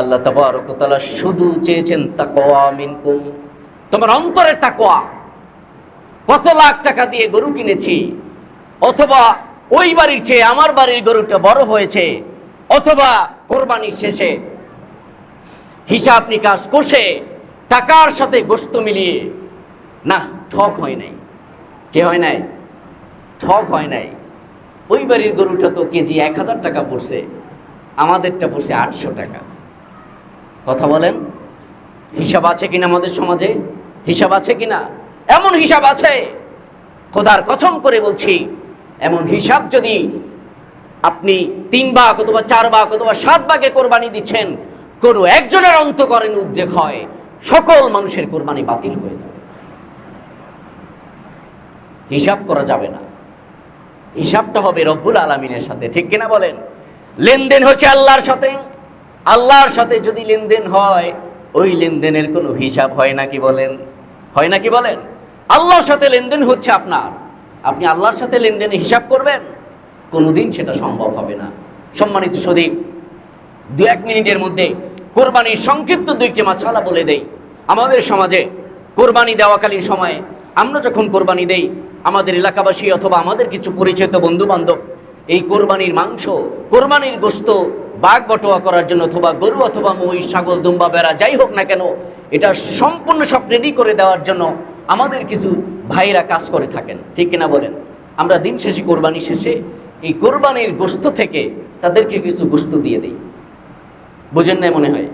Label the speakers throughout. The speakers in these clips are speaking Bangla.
Speaker 1: আল্লাহ তাবারকতালা শুধু চেয়েছেন তাকোয়া মিনকুম। তোমার অন্তরের তাকোয়া কত লাখ টাকা দিয়ে গরু কিনেছি, অথবা ওই বাড়ির চেয়ে আমার বাড়ির গরুটা বড় হয়েছে, অথবা কোরবানির শেষে হিসাব নিকাশ কষে টাকার সাথে গোস্ত মিলিয়ে। না ঠক হয় নাই। কে হয় নাই? ঠক হয় নাই। ওই বাড়ির গরুটা তো কেজি এক হাজার টাকা পড়ছে, আমাদেরটা পড়ছে আটশো টাকা। কথা বলেন? হিসাব আছে কিনা আমাদের সমাজে? হিসাব আছে কিনা? এমন হিসাব আছে। খোদার কসম করে বলছি, এমন হিসাব যদি আপনি তিন ভাগ অথবা চার ভাগ অথবা সাত ভাগে কোরবানি দিচ্ছেন, কোনো একজনের অন্তকরণ উদ্রেক হয়, সকল মানুষের কোরবানি বাতিল হয়ে যাবে। হিসাব করা যাবে না। হিসাবটা হবে রব্বুল আলমিনের সাথে, ঠিক কিনা বলেন? লেনদেন হচ্ছে আল্লাহর সাথে। আল্লাহর সাথে যদি লেনদেন হয়, ওই লেনদেনের কোনো হিসাব হয় না কি বলেন? হয় না কি বলেন? আল্লাহর সাথে লেনদেন হচ্ছে আপনার। আপনি আল্লাহর সাথে লেনদেনের হিসাব করবেন, কোনোদিন সেটা সম্ভব হবে না। সম্মানিত সদীপ, দু এক মিনিটের মধ্যে কোরবানির সংক্ষিপ্ত দুইটি মাছালা বলে দেই। আমাদের সমাজে কোরবানি দেওয়াকালীন সময়ে আমরা যখন কোরবানি দেই, আমাদের এলাকাবাসী অথবা আমাদের কিছু পরিচিত বন্ধু বান্ধব এই কোরবানির মাংস, কোরবানির গোস্ত বাঘ বটোয়া করার জন্য অথবা গরু অথবা মহিষ, ছাগল, দুম্বা, বেড়া, যাই হোক না কেন, এটা সম্পূর্ণ সব রেডি করে দেওয়ার জন্য আমাদের কিছু ভাইরা কাজ করে থাকেন। ঠিক কিনা বলেন? আমরা দিন শেষে কোরবানি শেষে এই কোরবানির গোস্ত থেকে তাদেরকে কিছু গোস্ত দিয়ে দিই। বুঝেন নাই মনে হয়?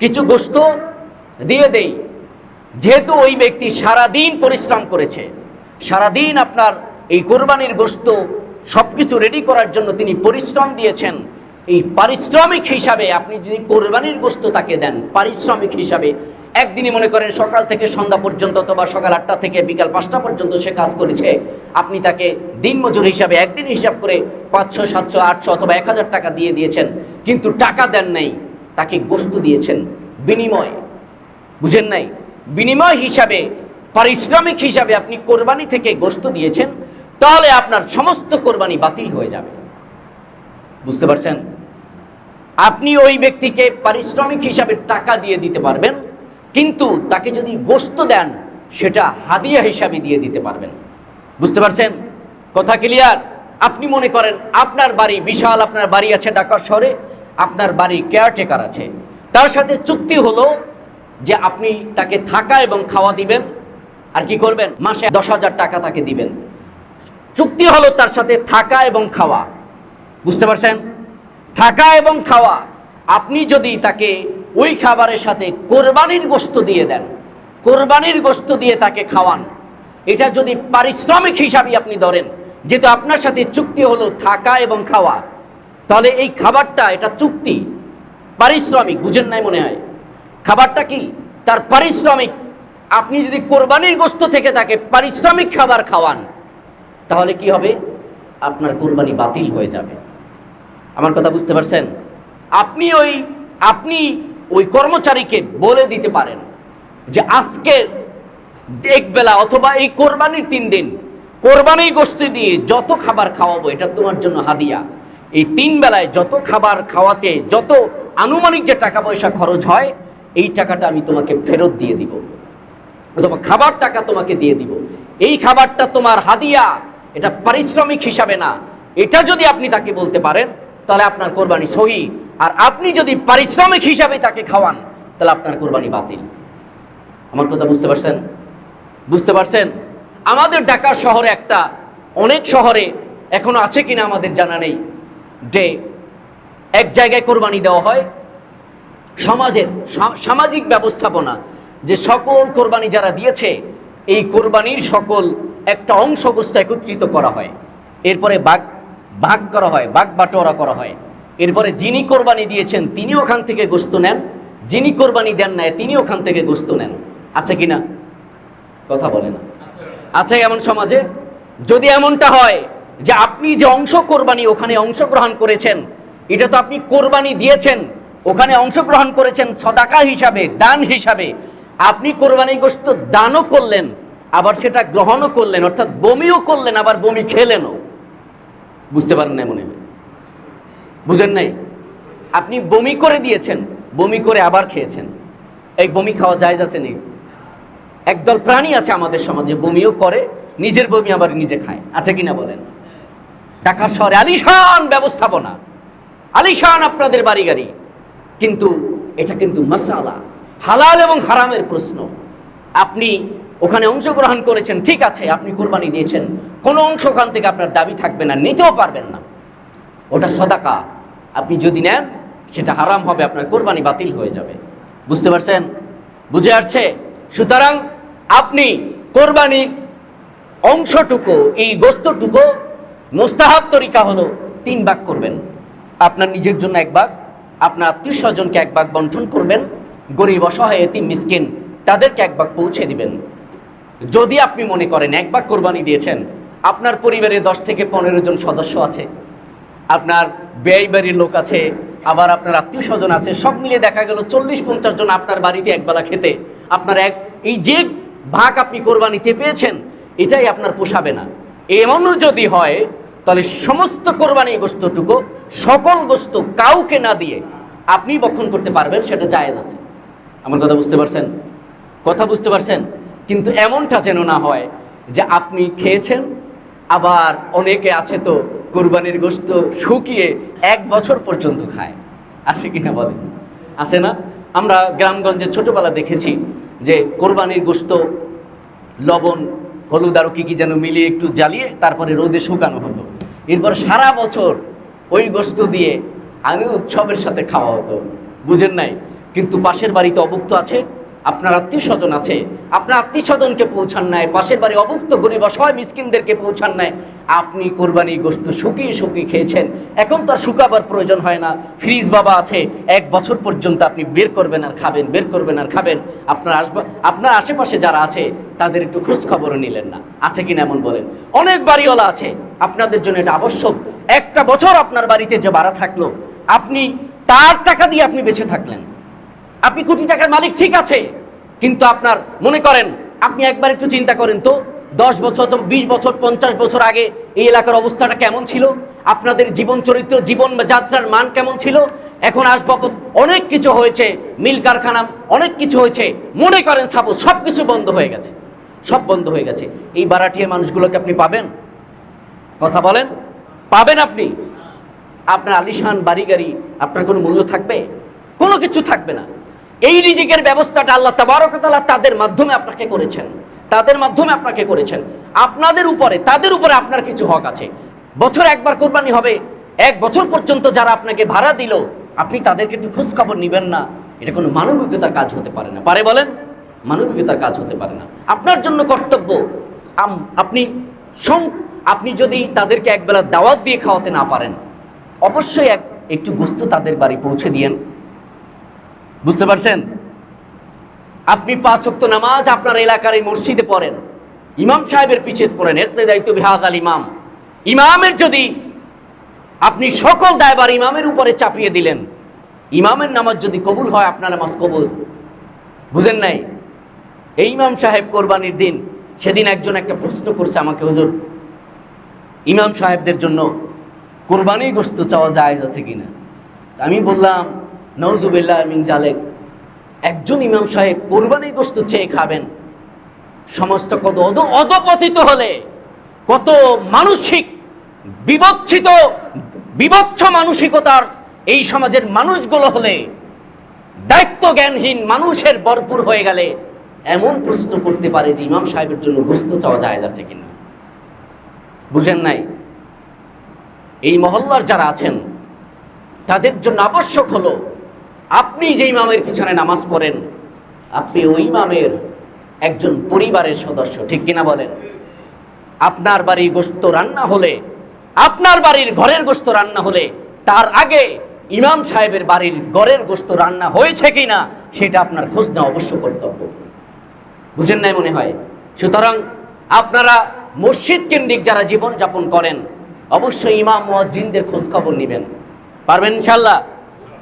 Speaker 1: কিছু গোস্ত দিয়ে দেই। যেহেতু ওই ব্যক্তি সারাদিন পরিশ্রম করেছে, সারাদিন আপনার এই কোরবানির গোস্ত সব কিছু রেডি করার জন্য তিনি পরিশ্রম দিয়েছেন এই পারিশ্রমিক হিসাবে আপনি যদি কোরবানির গোস্ত তাকে দেন, পারিশ্রমিক হিসাবে একদিনই মনে করেন সকাল থেকে সন্ধ্যা পর্যন্ত অথবা সকাল আটটা থেকে বিকাল পাঁচটা পর্যন্ত সে কাজ করেছে, আপনি তাকে দিনমজুর হিসাবে একদিন হিসাব করে পাঁচশো, সাতশো, আটশো অথবা এক হাজার টাকা দিয়ে দিয়েছেন, কিন্তু টাকা দেন নাই, তাকে গোস্ত দিয়েছেন। বিনিময়, বুঝেন নাই? বিনিময় হিসাবে, পারিশ্রমিক হিসাবে আপনি কোরবানি থেকে গোস্ত দিয়েছেন, তাহলে আপনার সমস্ত কোরবানি বাতিল হয়ে যাবে। বুঝতে পারছেন? আপনি ওই ব্যক্তিকে পারিশ্রমিক হিসাবে টাকা দিয়ে দিতে পারবেন, কিন্তু তাকে যদি গোস্ত দেন, সেটা হাদিয়া হিসাবে দিয়ে দিতে পারবেন। বুঝতে পারছেন? কথা ক্লিয়ার আপনি মনে করেন আপনার বাড়ি বিশাল, আপনার বাড়ি আছে ঢাকা শহরে, আপনার বাড়ি কেয়ারটেকার আছে। তার সাথে চুক্তি হলো যে আপনি তাকে থাকা এবং খাওয়া দিবেন, আর কি করবেন? মাসে দশ হাজার টাকা তাকে দিবেন। চুক্তি হলো তার সাথে থাকা এবং খাওয়া। বুঝতে পারছেন? থাকা এবং খাওয়া, আপনি যদি তাকে ওই খাবারের সাথে কোরবানির গোস্ত দিয়ে দেন, কোরবানির গোস্ত দিয়ে তাকে খাওয়ান, এটা যদি পারিশ্রমিক হিসাবে আপনি ধরেন, যেহেতু আপনার সাথে চুক্তি হলো থাকা এবং খাওয়া, তাহলে এই খাবারটা এটা চুক্তি, পারিশ্রমিক, বুঝেন নাই মনে হয়? খাবারটা কি? তার পারিশ্রমিক, আপনি যদি কোরবানির গোস্ত থেকে তাকে পারিশ্রমিক খাবার খাওয়ান, তাহলে কি হবে? আপনার কোরবানি বাতিল হয়ে যাবে। আমার কথা বুঝতে পারছেন? আপনি ওই আপনি ওই কর্মচারীকে বলে দিতে পারেন যে আজকে একবেলা অথবা এই কোরবানির তিন দিন কোরবানি গোষ্ঠী দিয়ে যত খাবার খাওয়াবো, এটা তোমার জন্য হাদিয়া। এই তিন বেলায় যত খাবার খাওয়াতে, যত আনুমানিক যে টাকা পয়সা খরচ হয়, এই টাকাটা আমি তোমাকে ফেরত দিয়ে দিব। অথবা খাবার টাকা তোমাকে দিয়ে দিব। এই খাবারটা তোমার হাদিয়া, এটা পারিশ্রমিক হিসাবে না। এটা যদি আপনি তাকে বলতে পারেন তাহলে আপনার কোরবানি সহি। আর আপনি যদি পারিশ্রমিক হিসাবে তাকে খাওয়ান, তাহলে আপনার কোরবানি বাতিল। আমার কথা বুঝতে পারছেন? বুঝতে পারছেন? আমাদের ঢাকা শহরে একটা, অনেক শহরে এখনও আছে কিনা আমাদের জানা নেই। যে এক জায়গায় কোরবানি দেওয়া হয়, সমাজের সামাজিক ব্যবস্থাপনা, যে সকল কোরবানি যারা দিয়েছে, এই কোরবানির সকল একটা অংশ অবস্থা একত্রিত করা হয়। এরপরে বাঘ ভাগ করা হয়, বাঘ বাটোয়ারা করা হয়। এরপরে যিনি কোরবানি দিয়েছেন, তিনি ওখান থেকে গোস্ত নেন। যিনি কোরবানি দেন নাই, তিনি ওখান থেকে গোস্ত নেন। আছে কিনা কথা বলে না। আছে এমন সমাজে? যদি এমনটা হয় যে আপনি যে অংশ কোরবানি ওখানে অংশগ্রহণ করেছেন, এটা তো আপনি কোরবানি দিয়েছেন, ওখানে অংশগ্রহণ করেছেন সদাকা হিসাবে, দান হিসাবে। আপনি কোরবানি গোস্ত দানও করলেন, আবার সেটা গ্রহণও করলেন, অর্থাৎ বমিও করলেন, আবার বমি খেলেনও। বুঝতে পারেন না মনে বুঝেন নাই? আপনি বমি করে দিয়েছেন, বমি করে আবার খেয়েছেন। এই বমি খাওয়া যায় আছে নেই? একদল প্রাণী আছে আমাদের সমাজে, বমিও করে, নিজের বমি আবার নিজে খায়। আছে কিনা বলেন? ঢাকার শহরে আলিশান ব্যবস্থাপনা। আলিশান আপনাদের বাড়ি গাড়ি। কিন্তু এটা কিন্তু মাসালা। হালাল এবং হারামের প্রশ্ন। আপনি ওখানে অংশগ্রহণ করেছেন, ঠিক আছে, আপনি কোরবানি দিয়েছেন। কোনো অংশ ওখান থেকে আপনার দাবি থাকবে না, নিতেও পারবেন না। ওটা সদাকা। আপনি যদি নেন, সেটা হারাম হবে, আপনার কোরবানি বাতিল হয়ে যাবে। বুঝতে পারছেন? বুঝে আসছে? সুতরাং আপনি কোরবানির অংশটুকু, এই গোস্তটুকু মোস্তাহাব তরিকা হলো তিন ভাগ করবেন। আপনার নিজের জন্য এক ভাগ, আপনার আত্মীয় স্বজনকে এক ভাগ বন্টন করবেন, গরিব, অসহায়, এতিম, মিসকিন, তাদেরকে এক ভাগ পৌঁছে দিবেন। যদি আপনি মনে করেন এক ভাগ কোরবানি দিয়েছেন, আপনার পরিবারে দশ থেকে পনেরো জন সদস্য আছে, আপনার ব্যয় বাড়ির লোক আছে, আবার আপনার আত্মীয় স্বজন আছে, সব মিলিয়ে দেখা গেল চল্লিশ পঞ্চাশ জন আপনার বাড়িতে একবেলা খেতে, আপনার এক, এই যে ভাগ আপনি কোরবানিতে পেয়েছেন, এটাই আপনার পোষাবে না। এমনও যদি হয়, তাহলে সমস্ত কোরবানি গোস্তটুকু সকল গোস্ত কাউকে না দিয়ে আপনি বক্ষণ করতে পারবেন, সেটা জায়েজ আছে। আমার কথা বুঝতে পারছেন? কথা বুঝতে পারছেন? কিন্তু এমনটা যেন না হয় যে আপনি খেয়েছেন, আবার অনেকে আছে তো কোরবানির গোস্ত শুকিয়ে এক বছর পর্যন্ত খায়। আছে কিনা বলেন? আছে না? আমরা গ্রামগঞ্জে ছোটবেলা দেখেছি যে কোরবানির গোস্ত লবণ, হলুদ আরও কী কী যেন মিলিয়ে একটু জ্বালিয়ে তারপরে রোদে শুকানো হতো। এরপর সারা বছর ওই গোস্ত দিয়ে আমি উৎসবের সাথে খাওয়া হতো। বুঝেন নাই? কিন্তু পাশের বাড়িতে অভুক্ত আছে আপনার আত্মীয় স্বজন আছে, আপনার আত্মীয় স্বজনকে পৌঁছান নাই, পাশের বাড়ি অভুক্ত গরিব অসহায় মিসকিনদেরকে পৌঁছান নাই, আপনি কোরবানি গোস্ত শুকিয়ে শুকিয়ে খেয়েছেন, এখন তো আর শুকাবার প্রয়োজন হয় না, ফ্রিজ বাবা আছে, এক বছর পর্যন্ত আপনি বের করবেন আর খাবেন, বের করবেন আর খাবেন, আপনার আসবা, আপনার আশেপাশে যারা আছে, তাদের একটু খোঁজ খবরও নিলেন না, আছে কিনা এমন বলেন, অনেক বাড়িওয়ালা আছে, আপনাদের জন্য এটা আবশ্যক, একটা বছর আপনার বাড়িতে যে ভাড়া থাকল, আপনি তার টাকা দিয়ে আপনি বেঁচে থাকলেন। আপনি কোটি টাকার মালিক, ঠিক আছে। কিন্তু আপনার, মনে করেন, আপনি একবার একটু চিন্তা করেন তো, দশ বছর তো বিশ বছর, পঞ্চাশ বছর আগে এই এলাকার অবস্থাটা কেমন ছিল? আপনাদের জীবন চরিত্র, জীবন যাত্রার মান কেমন ছিল? এখন আসবাবত অনেক কিছু হয়েছে, মিল কারখানা, অনেক কিছু হয়েছে। মনে করেন সাপোজ সব কিছু বন্ধ হয়ে গেছে। সব বন্ধ হয়ে গেছে। এই বারাটিয়ার মানুষগুলোকে আপনি পাবেন? কথা বলেন? পাবেন আপনি। আপনার আলিশান বাড়ি গাড়ি, আপনার কোনো মূল্য থাকবে? কোনো কিছু থাকবে না। এই রিজিকের ব্যবস্থাটা আল্লাহ তাবারকতালা তাদের মাধ্যমে আপনাকে করেছেন। তাদের মাধ্যমে আপনাকে করেছেন। আপনাদের উপরে, তাদের উপরে আপনার কিছু হক আছে। বছর একবার কোরবানি হবে। এক বছর পর্যন্ত যারা আপনাকে ভাড়া দিল, আপনি তাদেরকে একটু খোঁজ খবর নেবেন না। এটা কোনো মানবিকতার কাজ হতে পারে না। পারে বলেন? মানবিকতার কাজ হতে পারে না। আপনার জন্য কর্তব্য আপনি আপনি যদি তাদেরকে একবেলা দাওয়াত দিয়ে খাওয়াতে না পারেন, অবশ্যই এক, একটু গুস্ত তাদের বাড়ি পৌঁছে দিয়েন। বুঝতে পারছেন? আপনি পাঁচ ওয়াক্ত নামাজ আপনার এলাকার এই মসজিদে পড়েন, ইমাম সাহেবের পিছিয়ে পড়েন, এতে দায়িত্ব বিহাদ আল ইমাম। ইমামের যদি আপনি সকল দায়বার ইমামের উপরে চাপিয়ে দিলেন, ইমামের নামাজ যদি কবুল হয়, আপনার নামাজ কবুল। বুঝেন নাই? এই ইমাম সাহেব কোরবানির দিন, সেদিন একজন একটা প্রশ্ন করছে আমাকে, হুজুর, ইমাম সাহেবদের জন্য কোরবানি গোস্ত চাওয়া যায় আছে কিনা? আমি বললাম নওজুবিল্লাহ মিন জালেক। একজন ইমাম সাহেব কোরবানি গোস্ত চেয়ে খাবেন। সমস্ত কত অদ অধপতিত হলে, কত মানসিক বিবচ্ছিত, বিবচ্ছ মানসিকতার এই সমাজের মানুষগুলো হলে দায়িত্ব জ্ঞানহীন মানুষের ভরপুর হয়ে গেলে এমন প্রশ্ন করতে পারে যে ইমাম সাহেবের জন্য গোস্ত চাওয়া যায় যাচ্ছে কিনা। বুঝেন নাই? এই মহল্লার যারা আছেন, তাদের জন্য আবশ্যক হলো আপনি যে ইমামের পিছনে নামাজ পড়েন, আপনি ওই ইমামের একজন পরিবারের সদস্য, ঠিক কিনা বলেন? আপনার বাড়ির গোস্ত রান্না হলে, আপনার বাড়ির ঘরের গোস্ত রান্না হলে, তার আগে ইমাম সাহেবের বাড়ির ঘরের গোস্ত রান্না হয়েছে কিনা, সেটা আপনার খোঁজ নেওয়া অবশ্য কর্তব্য। বুঝেন নাই মনে হয়? সুতরাং আপনারা মসজিদ কেন্দ্রিক যারা জীবনযাপন করেন, অবশ্যই ইমাম মুয়াজ্জিনদের খোঁজখবর নেবেন। পারবেন ইনশাল্লাহ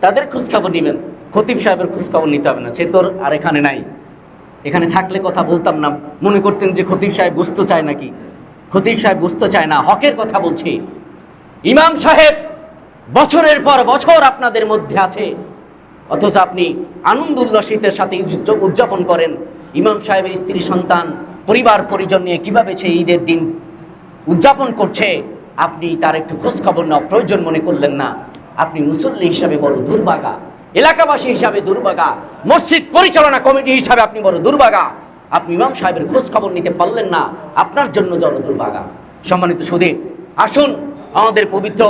Speaker 1: তাদের খোঁজখবর নেবেন। খতিব সাহেবের খোঁজখবর নিতে হবে না, সে তোর আর এখানে নাই। এখানে থাকলে কথা বলতাম না। মনে করতেন যে খতিব সাহেব বুঝতে চায় নাকি? খতিব সাহেব বুঝতে চায় না, হকের কথা বলছি। ইমাম সাহেব, বছরের পর বছর আপনাদের মধ্যে আছে। অথচ আপনি আনন্দ উল্লাসিতের সাথে উদযাপন করেন। ইমাম সাহেবের স্ত্রী, সন্তান, পরিবার, পরিজন নিয়ে কীভাবে সে ঈদের দিন উদযাপন করছে, আপনি তার একটু খোঁজখবর নেওয়া প্রয়োজন মনে করলেন না। আপনি মুসল্লি হিসাবে বড় দুর্ভাগা এলাকাবাসী হিসাবে দুর্ভাগা মসজিদ পরিচালনা কমিটি হিসাবে আপনি বড় দুর্ভাগা আপনি ইমাম সাহেবের খোঁজ খবর নিতে পারলেন না, আপনার জন্য বড় দুর্ভাগা সম্মানিত সুদীপ, আসুন আমাদের পবিত্র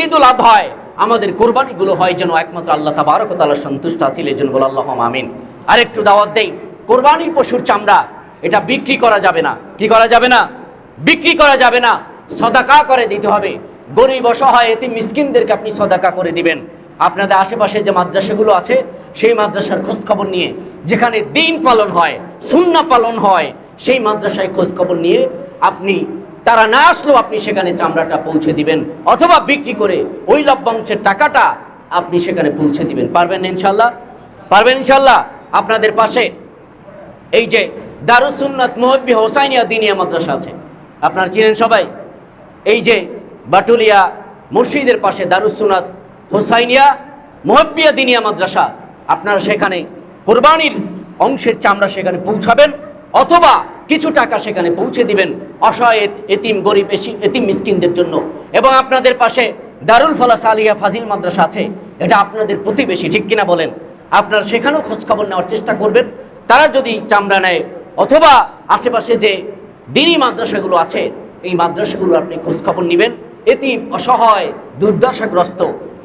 Speaker 1: ঈদুল আবহায় আমাদের কোরবানিগুলো হয় যেন একমাত্র আল্লাহ তাবারকতালা সন্তুষ্ট আছিল এই জন্য বলে আল্লাহ আমিন। আর একটু দাওয়াত দেই, কোরবানির পশুর চামড়া, এটা বিক্রি করা যাবে না। কি করা যাবে না? বিক্রি করা যাবে না। সদাকা করে দিতে হবে। গরিব, অসহায় এতে মিসকিনদেরকে আপনি সদাকা করে দিবেন। আপনাদের আশেপাশে যে মাদ্রাসাগুলো আছে, সেই মাদ্রাসার খোঁজ খবর নিয়ে, যেখানে দিন পালন হয়, সুন্না পালন হয়, সেই মাদ্রাসায় খোঁজ খবর নিয়ে আপনি, তারা না আসলেও আপনি সেখানে চামড়াটা পৌঁছে দিবেন, অথবা বিক্রি করে ওই লভ্যাংশের টাকাটা আপনি সেখানে পৌঁছে দিবেন। পারবেন ইনশাল্লাহ পারবেন ইনশাল্লাহ আপনাদের পাশে এই যে দারুসুন্নাত মোহব্বি হোসাইনিয়া দিনিয়া মাদ্রাসা আছে। আপনারা চিনেন সবাই? এই যে বাটুলিয়া, মুর্শিদের পাশে দারুসুন্নাত হোসাইনিয়া, মোহব্বিয়া দিনিয়া মাদ্রাসা, আপনারা সেখানে কোরবানির অংশের চামড়া সেখানে পৌঁছাবেন, অথবা কিছু টাকা সেখানে পৌঁছে দিবেন অসহায় এতিম, গরিব এতিম মিসকিনদের জন্য। এবং আপনাদের পাশে দারুল ফলা সালিয়া ফাজিল মাদ্রাসা আছে, এটা আপনাদের প্রতিবেশী, ঠিক কিনা বলেন? আপনারা সেখানেও খোঁজখবর নেওয়ার চেষ্টা করবেন। তারা যদি চামড়া নেয়, অথবা আশেপাশে যে দিনী মাদ্রাসাগুলো আছে, এই মাদ্রাসাগুলো আপনি খোঁজখবর নেবেন। এটি অসহায়, দুর্দশাগ্রস্ত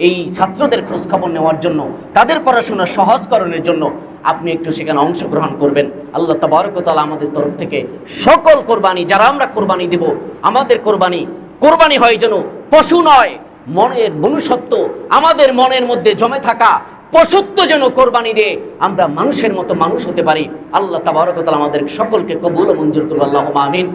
Speaker 1: এই ছাত্রদের খোঁজখবর নেওয়ার জন্য, তাদের পড়াশোনা সহজকরণের জন্য আপনি একটু সেখানে অংশগ্রহণ করবেন। আল্লাহ তাবারকতালা আমাদের তরফ থেকে সকল কোরবানি, যারা আমরা কোরবানি দেব, আমাদের কোরবানি কোরবানি হয় যেন পশু নয়, মনের মনুষ্যত্ব, আমাদের মনের মধ্যে জমে থাকা পশুত্ব যেন কোরবানি দিয়ে, আমরা মানুষের মতো মানুষ হতে পারি। আল্লাহ তাবারকতালা আমাদের সকলকে কবুল মঞ্জুর করব আল্লাহ আমিন।